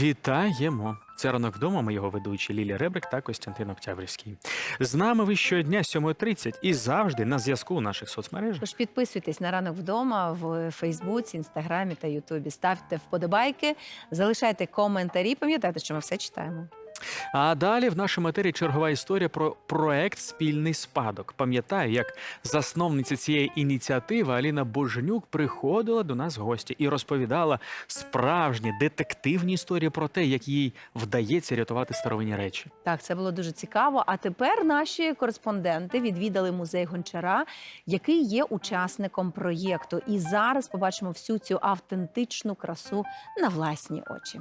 Вітаємо! Це ранок вдома. Ми його ведучі Лілія Ребрик та Костянтин Октябрьський. З нами ви щодня 7.30 і завжди на зв'язку у наших соцмережах. Тож підписуйтесь на ранок вдома в Фейсбуці, Інстаграмі та Ютубі. Ставте вподобайки, залишайте коментарі. Пам'ятайте, що ми все читаємо. А далі в нашому етері чергова історія про проект Спільний спадок. Пам'ятаю, як засновниця цієї ініціативи Аліна Боженюк приходила до нас в гості і розповідала справжні детективні історії про те, як їй вдається рятувати старовинні речі. Так, це було дуже цікаво. А тепер наші кореспонденти відвідали музей Гончара, який є учасником проєкту. І зараз побачимо всю цю автентичну красу на власні очі.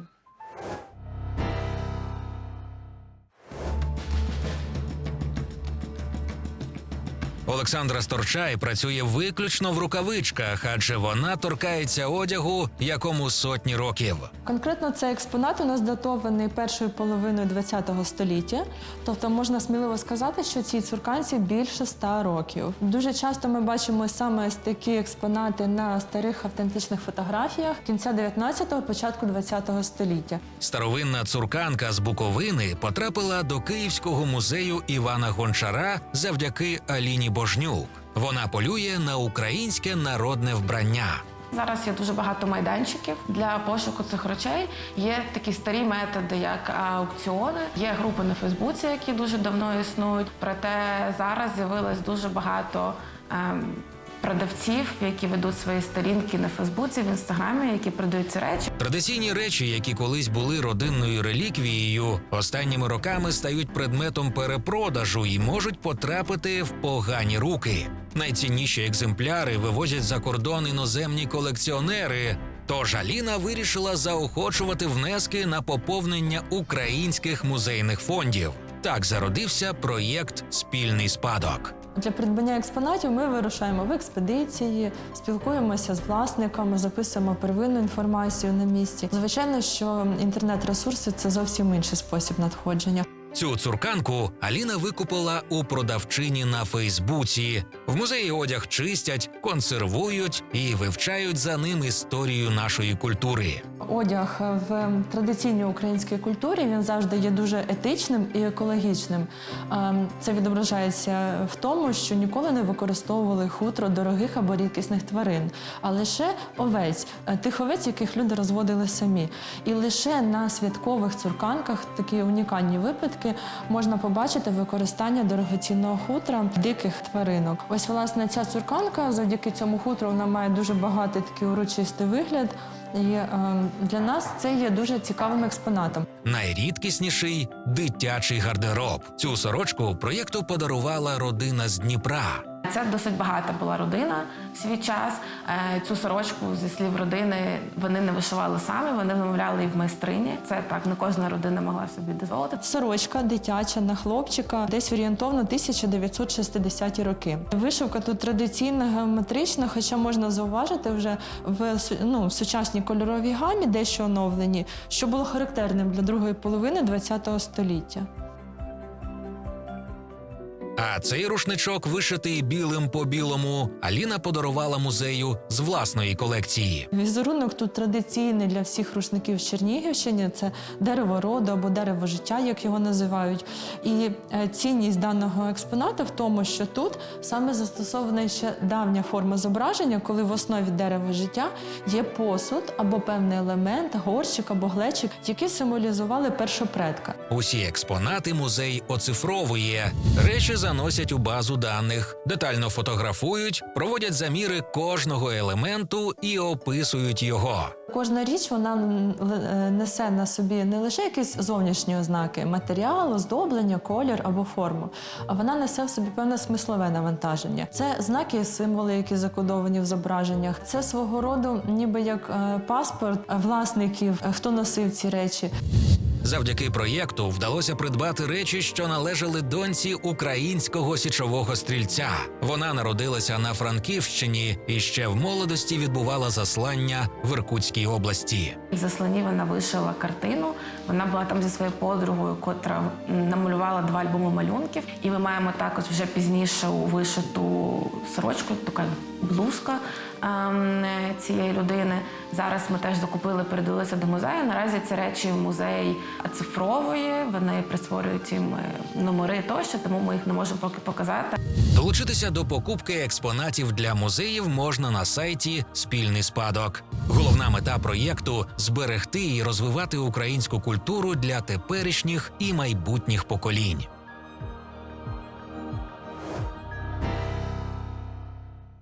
Олександра Сторчай працює виключно в рукавичках, адже вона торкається одягу, якому сотні років. Конкретно цей експонат у нас датований першою половиною ХХ століття. Тобто можна сміливо сказати, що цій цурканці більше ста років. Дуже часто ми бачимо саме такі експонати на старих автентичних фотографіях кінця 19-го, початку 20-го століття. Старовинна цурканка з Буковини потрапила до Київського музею Івана Гончара завдяки Аліні Божнюк. Вона полює на українське народне вбрання. Зараз є дуже багато майданчиків для пошуку цих речей. Є такі старі методи, як аукціони. Є групи на Фейсбуці, які дуже давно існують. Проте зараз з'явилось дуже багато ем, продавців, які ведуть свої сторінки на Фейсбуці, в інстаграмі, які продають ці речі. Традиційні речі, які колись були родинною реліквією, останніми роками стають предметом перепродажу і можуть потрапити в погані руки. Найцінніші екземпляри вивозять за кордон іноземні колекціонери. Тож Аліна вирішила заохочувати внески на поповнення українських музейних фондів. Так зародився проєкт Спільний спадок. Для придбання експонатів ми вирушаємо в експедиції, спілкуємося з власниками, записуємо первинну інформацію на місці. Звичайно, що інтернет-ресурси це зовсім інший спосіб надходження. Цю цурканку Аліна викупила у продавчині на Фейсбуці. В музеї одяг чистять, консервують і вивчають за ним історію нашої культури. Одяг в традиційній українській культурі він завжди є дуже етичним і екологічним. Ем, Це відображається в тому, що ніколи не використовували хутро дорогих або рідкісних тварин, а лише овець, е, тих овець, яких люди розводили самі. І лише на святкових цурканках такі унікальні випадки можна побачити використання дорогоцінного хутра диких тваринок. Ось власне ця цурканка завдяки цьому хутру вона має дуже багатий такий урочистий вигляд. І е, для нас це є дуже цікавим експонатом. Найрідкісніший дитячий гардероб. Цю сорочку проєкту подарувала родина з Дніпра. Це досить багата була родина в свій час. Е, Цю сорочку зі слів родини вони не вишивали самі, вони замовляли і в майстрині. Це так не кожна родина могла собі дозволити. Сорочка дитяча на хлопчика, десь орієнтовно 1960-ті роки. Вишивка тут традиційна, геометрична, хоча можна зауважити вже в ну, сучасній кольоровій гамі, дещо оновлені, що було характерним для другої половини ХХ століття. А цей рушничок, вишитий білим по білому, Аліна подарувала музею з власної колекції. Візерунок тут традиційний для всіх рушників Чернігівщини. Це дерево роду або дерево життя, як його називають. І е, цінність даного експонату в тому, що тут саме застосована ще давня форма зображення, коли в основі дерева життя є посуд або певний елемент, горщик або глечик, які символізували першопредка. Усі експонати музей оцифровує. Речі заносять у базу даних, детально фотографують, проводять заміри кожного елементу і описують його. Кожна річ вона е, несе на собі не лише якісь зовнішні ознаки матеріал, оздоблення, колір або форму, а вона несе в собі певне смислове навантаження. Це знаки символи, які закодовані в зображеннях. Це свого роду, ніби як е, паспорт власників, е, хто носив ці речі. Завдяки проєкту вдалося придбати речі, що належали доньці українського січового стрільця. Вона народилася на Франківщині і ще в молодості відбувала заслання в Іркутській області. В засланні вона вишила картину. Вона була там зі своєю подругою, котра намалювала два альбоми малюнків. І ми маємо також вже пізніше вишиту сорочку, така блузка ем, цієї людини. Зараз ми теж закупили, передалися до музею. Наразі ці речі музей цифровує. Вони присвоюють їм е, номери тощо, тому ми їх не можемо поки показати. Долучитися до покупки експонатів для музеїв можна на сайті Спільний спадок. Головна мета проєкту зберегти і розвивати українську культуру для теперішніх і майбутніх поколінь.